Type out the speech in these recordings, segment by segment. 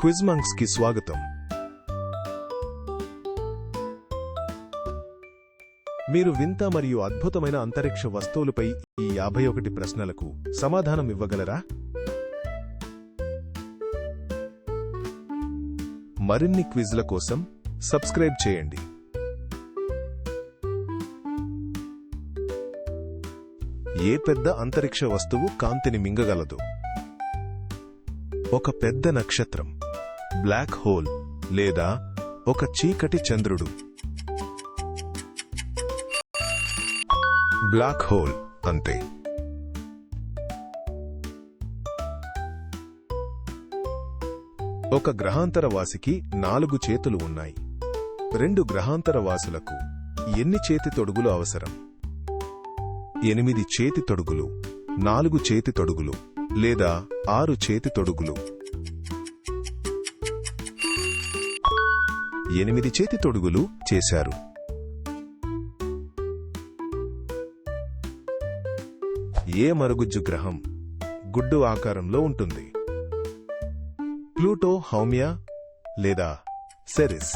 Quiz మంక్స్కి స్వాగతం. మీరు వింత మరియు అద్భుతమైన అంతరిక్ష వస్తువులపై ఈ యాభై ఒకటి ప్రశ్నలకు సమాధానం ఇవ్వగలరా? మరిన్ని క్విజ్ల కోసం సబ్స్క్రైబ్ చేయండి. ఏ పెద్ద అంతరిక్ష వస్తువు కాంతిని మింగగలదు? ఒక పెద్ద నక్షత్రం. బ్లాక్ హోల్ లేదా ఒక చీకటి చంద్రుడు. బ్లాక్ హోల్ అంతే. ఒక గ్రహాంతర వాసికి నాలుగు చేతులు ఉన్నాయి. రెండు గ్రహాంతర వాసులకు ఎన్ని చేతి తొడుగులు అవసరం? ఎనిమిది చేతి తొడుగులు నాలుగు చేతి తొడుగులు లేదా ఆరు చేతి తొడుగులు. ఎనిమిది చేతి తొడుగులు చేశారు. ఏ మరుగుజ్జు గ్రహం గుడ్డు ఆకారంలో ఉంటుంది? ప్లూటో హౌమియా లేదా సెరిస్?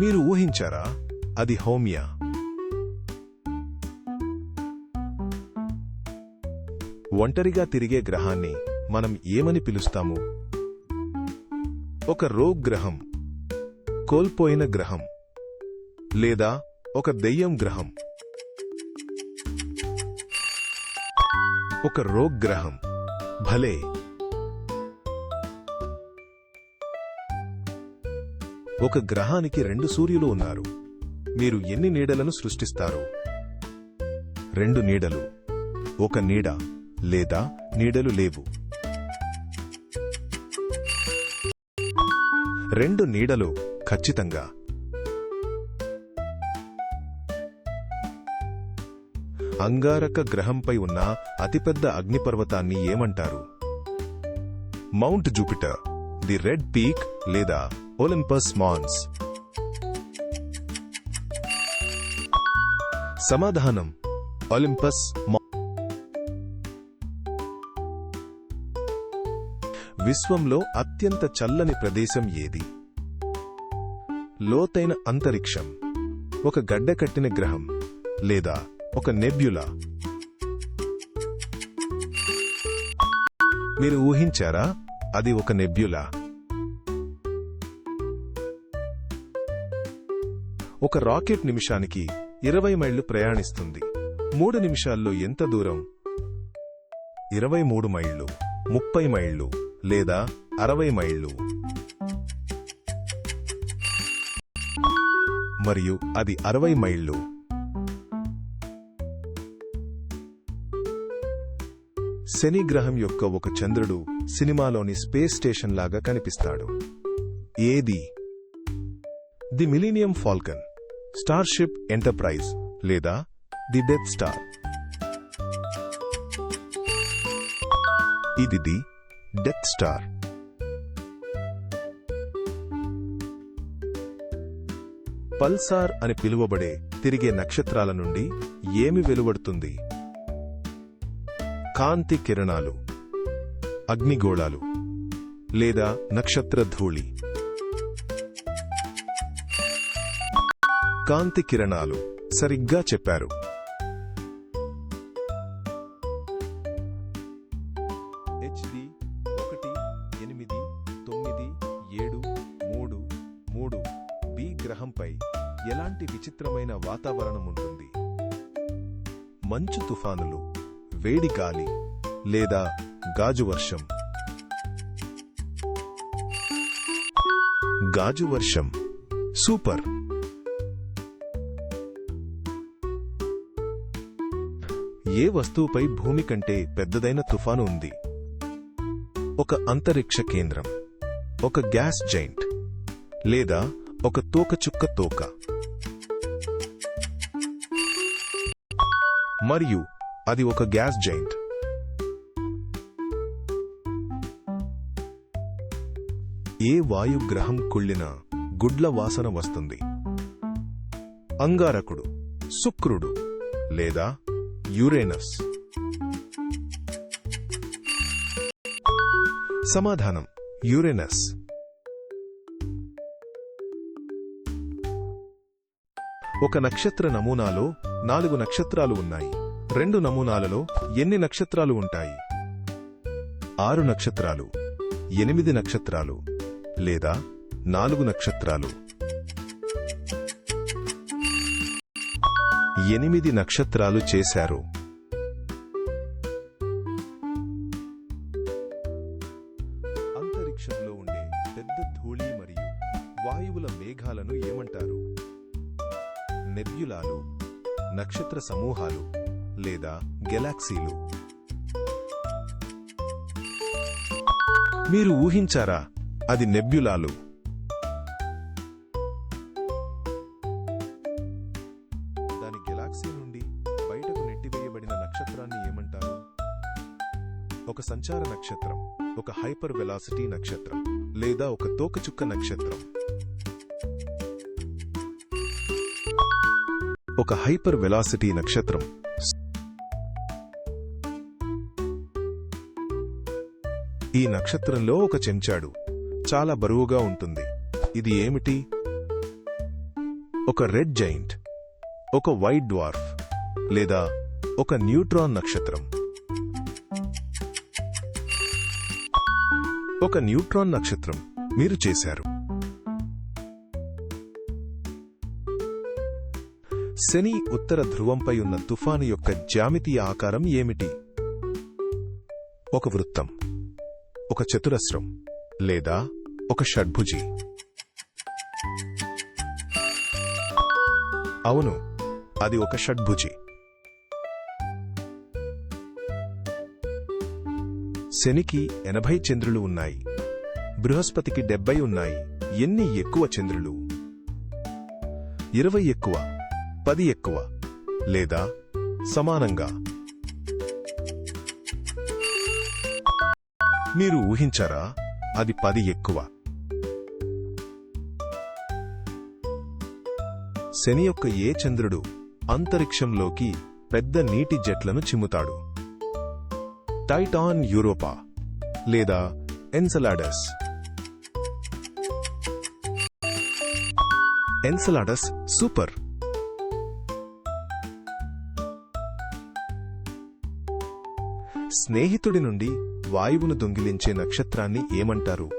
మీరు ఊహించారా అది హౌమియా? ఒంటరిగా తిరిగే గ్రహాన్ని మనం ఏమని పిలుస్తాము? ఒక రోగ్ గ్రహం కోల్పోయిన గ్రహం లేదా ఒక దెయ్యం గ్రహం. ఒక రోగ్ గ్రహం భలే! ఒక గ్రహానికి రెండు సూర్యులు ఉన్నారు. మీరు ఎన్ని నీడలను సృష్టిస్తారు? రెండు నీడలు ఒక నీడ లేదా నీడలు లేవు. రెండు నీడలు ఖచ్చితంగా. అంగారక గ్రహంపై ఉన్న అతిపెద్ద అగ్నిపర్వతాన్ని ఏమంటారు? Mount Jupiter the red peak లేదా ఒలింపస్ మాన్స్. సమాధానం ఒలింపస్ విశ్వంలో అత్యంత చల్లని ప్రదేశం ఏది? లోతైన అంతరిక్షం ఒక గడ్డకట్టిన గ్రహం లేదా ఒక నెబ్యులా? మీరు ఊహించారా? అది ఒక నెబ్యులా. ఒక రాకెట్ నిమిషానికి ఇరవై మైళ్ళు ప్రయాణిస్తుంది. మూడు నిమిషాల్లో ఎంత దూరం? ఇరవై మూడు మైళ్ళు ముప్పై మైళ్ళు. లేదా అరవై మైళ్ళు. మరియు అది అరవై మైళ్ళు. శని గ్రహం యొక్క ఒక చంద్రుడు సినిమాలోని స్పేస్ స్టేషన్ లాగా కనిపిస్తాడు. ఏది? The Millennium Falcon starship Enterprise లేదా ది డెత్ స్టార్? ఇది ది డెత్ స్టార్ పల్సార్ అని పిలువబడే తిరిగే నక్షత్రాల నుండి ఏమి వెలువడుతుంది? కాంతి కిరణాలు అగ్నిగోళాలు లేదా నక్షత్ర ధూళి కాంతి కిరణాలు సరిగ్గా చెప్పారు. వేడి గాలి లేదా గాజు వర్షం. గాజు వర్షం. సూపర్. ఏ వస్తువుపై భూమి కంటే పెద్దదైన తుఫాను ఉంది? ఒక అంతరిక్ష కేంద్రం ఒక గ్యాస్ జైంట్ లేదా ఒక తోకచుక్క తోక. మరియు అది ఒక గ్యాస్ జైంట్ ఏ వాయుగ్రహం కుళ్ళినా గుడ్ల వాసన వస్తుంది. అంగారకుడు శుక్రుడు లేదా యురేనస్. సమాధానం యురేనస్. ఒక నక్షత్ర నమూనాలో నాలుగు నక్షత్రాలు ఉన్నాయి. రెండు నమూనాలలో ఎన్ని నక్షత్రాలు ఉంటాయి? ఆరు నక్షత్రాలు ఎనిమిది నక్షత్రాలు లేదా నాలుగు నక్షత్రాలు? ఎనిమిది నక్షత్రాలు చేశారు. అంతరిక్షంలో ఉండే పెద్ద ధూళి మరియు వాయువుల మేఘాలను ఏమంటారు? నెబ్యులాలు నక్షత్ర సమూహాలు లేదా గెలాక్సీలు. మీరు ఊహించారా? అది నెబ్యులాలు. దాని గెలాక్సీ నుండి బయటకు నెట్టివేయబడిన నక్షత్రాన్ని ఏమంటారు? ఒక సంచార నక్షత్రం ఒక హైపర్ వెలాసిటీ నక్షత్రం లేదా ఒక తోకచుక్క నక్షత్రం. ఒక హైపర్ వెలాసిటీ నక్షత్రం. ఈ నక్షత్రంలో ఒక చెంచాడు. చాలా బరువుగా ఉంటుంది. ఇది ఏమిటి? ఒక రెడ్ జైంట్. ఒక వైట్ డ్వార్ఫ్. లేదా ఒక న్యూట్రాన్ నక్షత్రం. ఒక న్యూట్రాన్ నక్షత్రం. మీరు చేశారు. శని ఉత్తర ధ్రువంపై ఉన్న తుఫాను యొక్క జ్యామితీయ ఆకారం ఏమిటి? ఒక వృత్తం. ఒక చతురస్రం లేదా ఒక షడ్భుజి. అవును అది ఒక షడ్భుజి. శనికి ఎనభై చంద్రులు ఉన్నాయి. బృహస్పతికి డెబ్బై ఉన్నాయి. ఎన్ని ఎక్కువ చంద్రులు? ఇరవై ఎక్కువ పది ఎక్కువ లేదా సమానంగా? మీరు ఊహించారా? అది పది ఎక్కువ. శని యొక్క ఏ చంద్రుడు అంతరిక్షంలోకి పెద్ద నీటి జెట్లను చిమ్ముతాడు. టైటాన్ యూరోపా లేదా ఎన్సలాడస్. ఎన్సలాడస్ సూపర్. స్నేహితుడి నుండి వాయువును దొంగిలించే నక్షత్రాన్ని ఏమంటారు?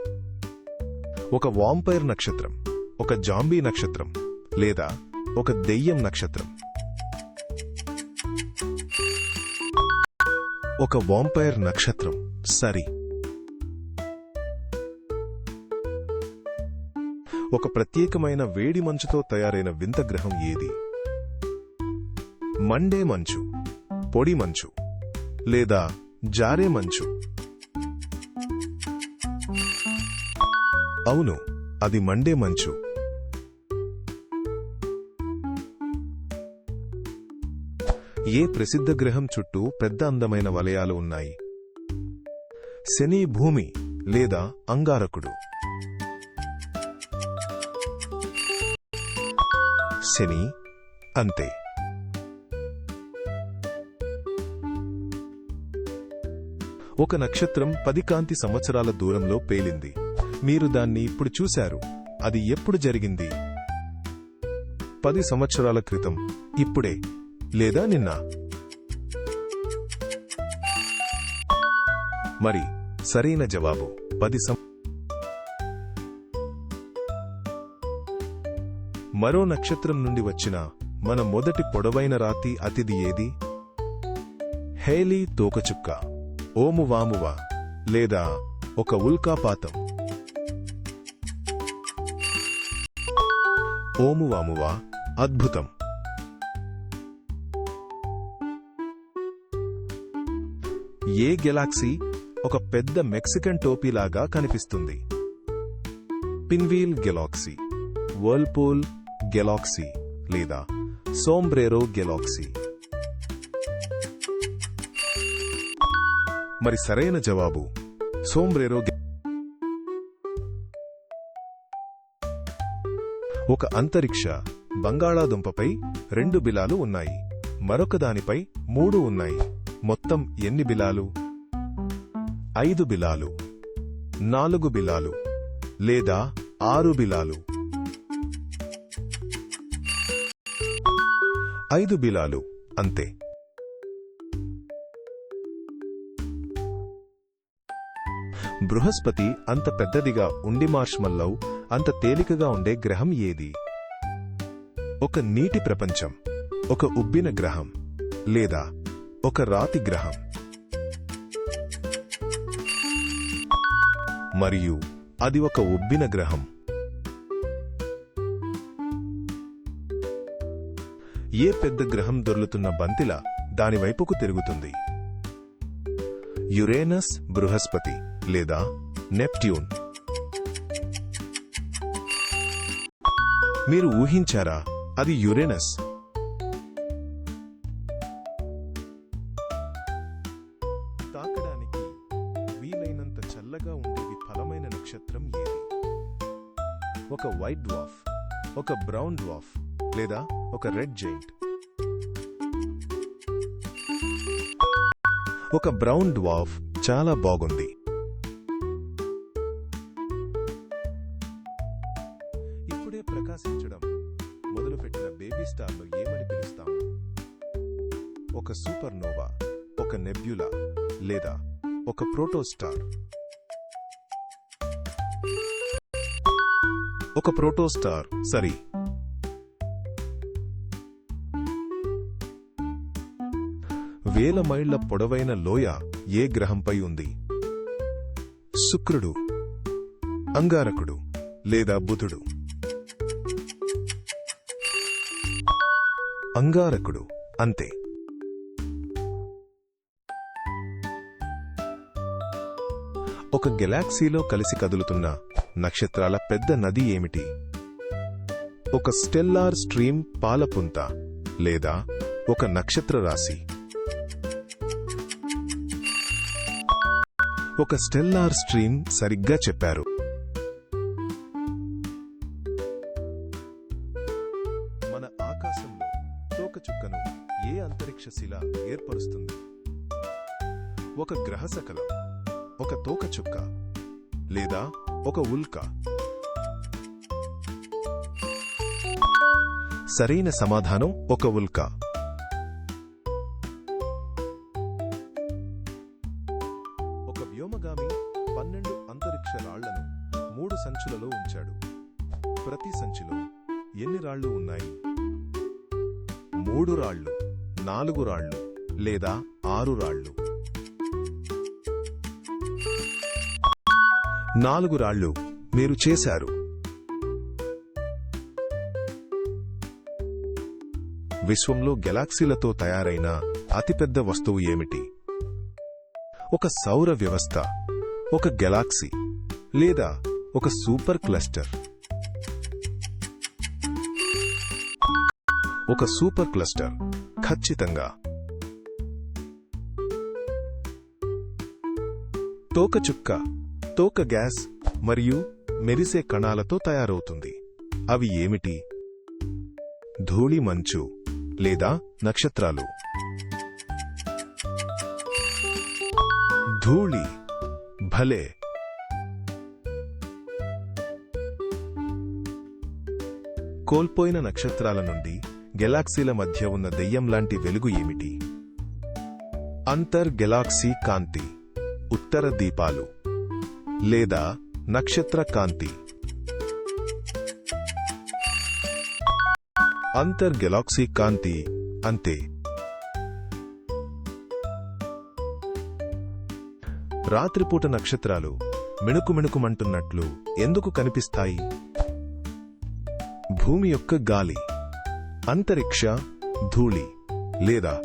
ఒక వాంపైర్ నక్షత్రం ఒక జాంబీ నక్షత్రం లేదా ఒక దెయ్యం నక్షత్రం. ఒక వాంపైర్ నక్షత్రం సరి. ఒక ప్రత్యేకమైన వేడి మంచుతో తయారైన వింత గ్రహం ఏది? మండే మంచు పొడి మంచు లేదా జారే మంచు. అవును అది మండే మంచు. ఏ ప్రసిద్ధ గ్రహం చుట్టూ పెద్ద అందమైన వలయాలు ఉన్నాయి? శని భూమి లేదా అంగారకుడు? శని అంతే. ఒక నక్షత్రం పది కాంతి సంవత్సరాల దూరంలో పేలింది. మీరు దాన్ని ఇప్పుడు చూశారు. అది ఎప్పుడు జరిగింది? పది సంవత్సరాల క్రితం. ఇప్పుడే. లేదా నిన్న? మరి సరైన జవాబు. పది సం మరో నక్షత్రం నుండి వచ్చిన మన మొదటి పొడవైన రాతి అతిథి ఏది? హేలీ తోకచుక్క. ఓమువామువ లేదా ఒక ఉల్కాపాతం ఓమువామువ అద్భుతం. ఏ గెలాక్సీ ఒక పెద్ద మెక్సికన్ టోపీలాగా కనిపిస్తుంది. పిన్వీల్ గెలాక్సీ వర్ల్పూల్ గెలాక్సీ లేదా సోంబ్రేరో గెలాక్సీ. మరి సరైన జవాబు. సోమ్రేరో ఒక అంతరిక్ష బంగాళాదుంపపై రెండు బిలాలు ఉన్నాయి. మరొక దానిపై మూడు ఉన్నాయి. మొత్తం ఎన్ని బిలాలు? ఐదు బిలాలు. నాలుగు బిలాలు. లేదా ఆరు బిలాలు. ఐదు బిలాలు. అంతే. బృహస్పతి అంత పెద్దదిగా ఉండి మార్ష్మల్లవ్ అంత తేలికగా ఉండే గ్రహం ఏది? ఒక నీటి ప్రపంచం ఒక ఉబ్బిన గ్రహం లేదా ఒక రాతి గ్రహం. మరియు అది ఒక ఉబ్బిన గ్రహం. ఏ పెద్ద గ్రహం దొర్లుతున్న బంతిలా దానివైపుకు తిరుగుతుంది? యురేనస్ బృహస్పతి. లేదా నెప్ట్యూన్. మీరు ఊహించారా అది యురేనస్? తాకడానికి వీలైనంత చల్లగా ఉండేది ఫలమైన నక్షత్రం ఏది? ఒక వైట్ డ్వాఫ్ ఒక బ్రౌన్ డ్వాఫ్ లేదా ఒక రెడ్ జైంట్ ఒక బ్రౌన్ డ్వాఫ్ చాలా బాగుంది. సూపర్నోవా ఒక నెబ్యులా లేదా ఒక ప్రోటోస్టార్. ఒక ప్రోటోస్టార్ సరి. వేల మైళ్ళ పొడవైన లోయ ఏ గ్రహంపై ఉంది? శుక్రుడు అంగారకుడు లేదా బుధుడు? అంగారకుడు అంతే. ఒక గెలాక్సీలో కలిసి కదులుతున్న నక్షత్రాల పెద్ద నది ఏమిటి? ఒక స్టెల్లార్ స్ట్రీమ్ పాలపుంత లేదా ఒక నక్షత్ర రాశి? ఒక స్టెల్లార్ స్ట్రీమ్ సరిగ్గా చెప్పారు. మన ఆకాశంలో తోకచుక్కను ఏ అంతరిక్ష శిల ఏర్పరుస్తుంది? ఒక గ్రహశకలం ఉల్క. సరైన సమాధానం ఒక ఉల్క. ఒక వ్యోమగామి పన్నెండు అంతరిక్ష రాళ్ళను మూడు సంచులలో ఉంచాడు. ప్రతి సంచిలో ఎన్ని రాళ్ళు ఉన్నాయి? మూడు రాళ్ళు నాలుగు రాళ్ళు లేదా ఆరు రాళ్ళు? నాలుగు రాళ్ళు మీరు చేశారు. విశ్వంలో గెలాక్సీలతో తయారైన అతిపెద్ద వస్తువు ఏమిటి? ఒక సౌర వ్యవస్థ ఒక గెలాక్సీ లేదా ఒక సూపర్ క్లస్టర్? ఒక సూపర్ క్లస్టర్ ఖచ్చితంగా. తోకచుక్క తోక గ్యాస్ మరియు మెరిసే కణాలతో తయారవుతుంది. అవి ఏమిటి? ధూళి మంచు లేదా నక్షత్రాలు. ధూళి భలే. కోల్పోయిన నక్షత్రాల నుండి గెలాక్సీల మధ్య ఉన్న దెయ్యం లాంటి వెలుగు ఏమిటి? అంతర్ గెలాక్సీ కాంతి ఉత్తర దీపాలు. లేదా నక్షత్ర కాంతి అంతర్ గెలాక్సీ కాంతి అంతే రాత్రిపూట నక్షత్రాలు మిణుకుమిణుకుమంటున్నట్లు ఎందుకు కనిపిస్తాయి? భూమి యొక్క గాలి అంతరిక్ష ధూళి లేదా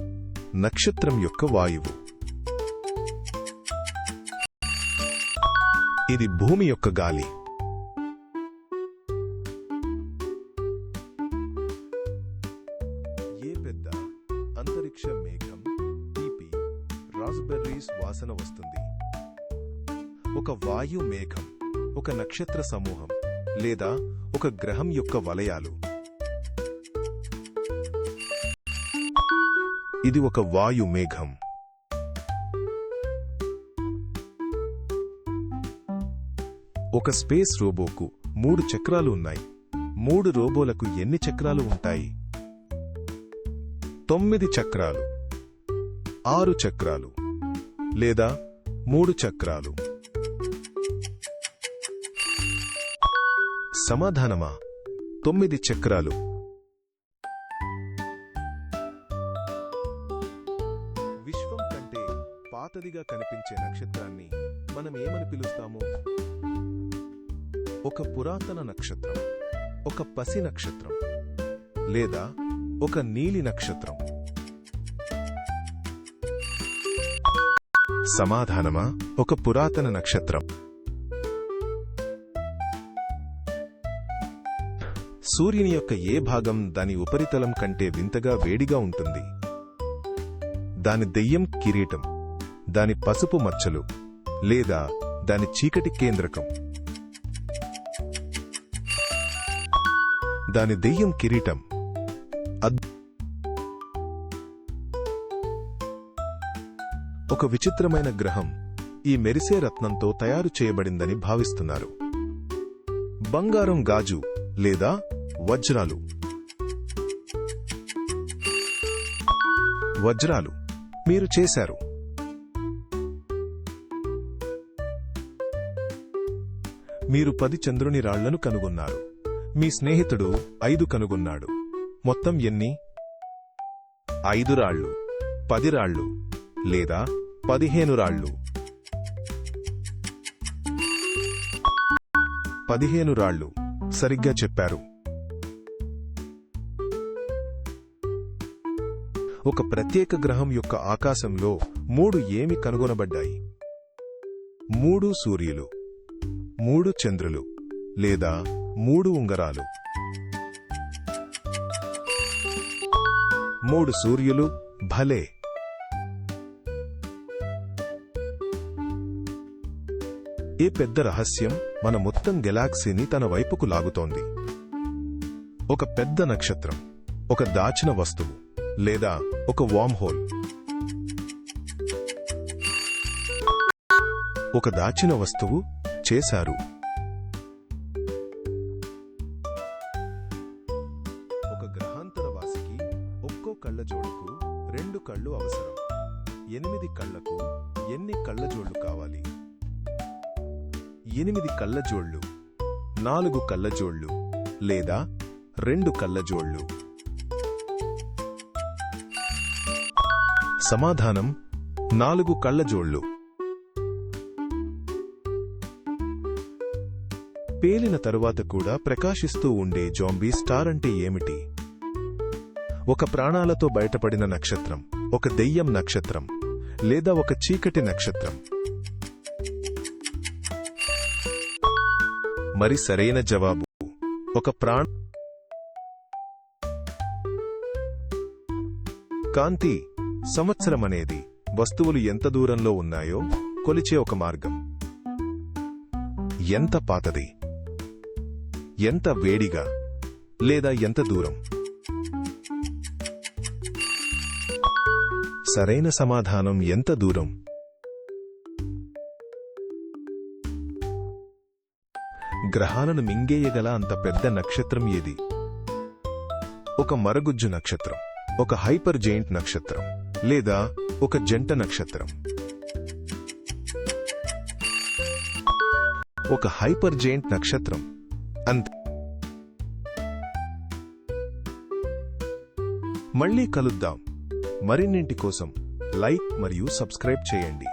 నక్షత్రం యొక్క వాయువు. ఇది భూమి యొక్క గాలి. ఏ పెద్ద అంతరిక్ష మేఘం తీపి రాస్బెర్రీస్ వాసన వస్తుంది. ఒక వాయు మేఘం ఒక నక్షత్ర సమూహం లేదా ఒక గ్రహం యొక్క వలయాలు. ఇది ఒక వాయు మేఘం. ఒక స్పేస్ రోబోకు మూడు చక్రాలు ఉన్నాయి. మూడు రోబోలకు ఎన్ని చక్రాలు ఉంటాయి? తొమ్మిది చక్రాలు. ఆరు చక్రాలు. లేదా మూడు చక్రాలు. సమాధానమా? తొమ్మిది చక్రాలు. విశ్వం కంటే పాతదిగా కనిపించే నక్షత్రాన్ని మనం ఏమని పిలుస్తాము? ఒక పురాతన నక్షత్రం ఒక పసి నక్షత్రం లేదా ఒక నీలి నక్షత్రం. సమాధానమా? ఒక పురాతన నక్షత్రం. సూర్యుని యొక్క ఏ భాగం దాని ఉపరితలం కంటే వింతగా వేడిగా ఉంటుంది. దాని దెయ్యం కిరీటం దాని పసుపు మచ్చలు లేదా దాని చీకటి కేంద్రకం. దాని దెయ్యం కిరీటం. ఒక విచిత్రమైన గ్రహం ఈ మెరిసే రత్నంతో తయారు చేయబడిందని భావిస్తున్నారు. బంగారం గాజు లేదా వజ్రాలు. వజ్రాలు మీరు చేశారు. మీరు పది చంద్రుని రాళ్ళను కనుగొన్నారు. మీ స్నేహితుడు ఐదు కనుగొన్నాడు. మొత్తం ఎన్ని? ఐదు రాళ్ళు పది రాళ్ళు లేదా పదిహేను రాళ్ళు? పదిహేను రాళ్ళు సరిగ్గా చెప్పారు. ఒక ప్రత్యేక గ్రహం యొక్క ఆకాశంలో మూడు ఏమి కనుగొనబడ్డాయి? మూడు సూర్యులు మూడు చంద్రులు లేదా మూడు ఉంగరాలు. మూడు సూర్యులు భలే. ఏ పెద్ద రహస్యం మన మొత్తం గెలాక్సీని తన వైపుకు లాగుతోంది. ఒక పెద్ద నక్షత్రం ఒక దాచిన వస్తువు లేదా ఒక వామ్ హోల్ ఒక దాచిన వస్తువు చేశారు. కళ్ళజోళ్ళు. నాలుగు కళ్ళజోళ్ళు లేదా రెండు కళ్ళజోళ్ళు. సమాధానం నాలుగు కళ్ళజోళ్ళు. పేలిన తరువాత కూడా ప్రకాశిస్తూ ఉండే జాంబీ స్టార్ అంటే ఏమిటి? ఒక ప్రాణాలతో బయటపడిన నక్షత్రం ఒక దెయ్యం నక్షత్రం లేదా ఒక చీకటి నక్షత్రం. మరి సరైన జవాబు. ఒక ప్రాణ కాంతి సంవత్సరం అనేది వస్తువులు ఎంత దూరంలో ఉన్నాయో కొలిచే ఒక మార్గం. ఎంత పాతది ఎంత వేడిగా లేదా ఎంత దూరం. సరైన సమాధానం ఎంత దూరం? గ్రహాలను మింగేయగల అంత పెద్ద నక్షత్రం ఏది? ఒక మరగుజ్జు నక్షత్రం ఒక హైపర్ జెయింట్ నక్షత్రం లేదా ఒక జంట నక్షత్రం? ఒక హైపర్ జెయింట్ నక్షత్రం అంతే మళ్ళీ కలుద్దాం. మరిన్నింటి కోసం లైక్ మరియు సబ్స్క్రైబ్ చేయండి.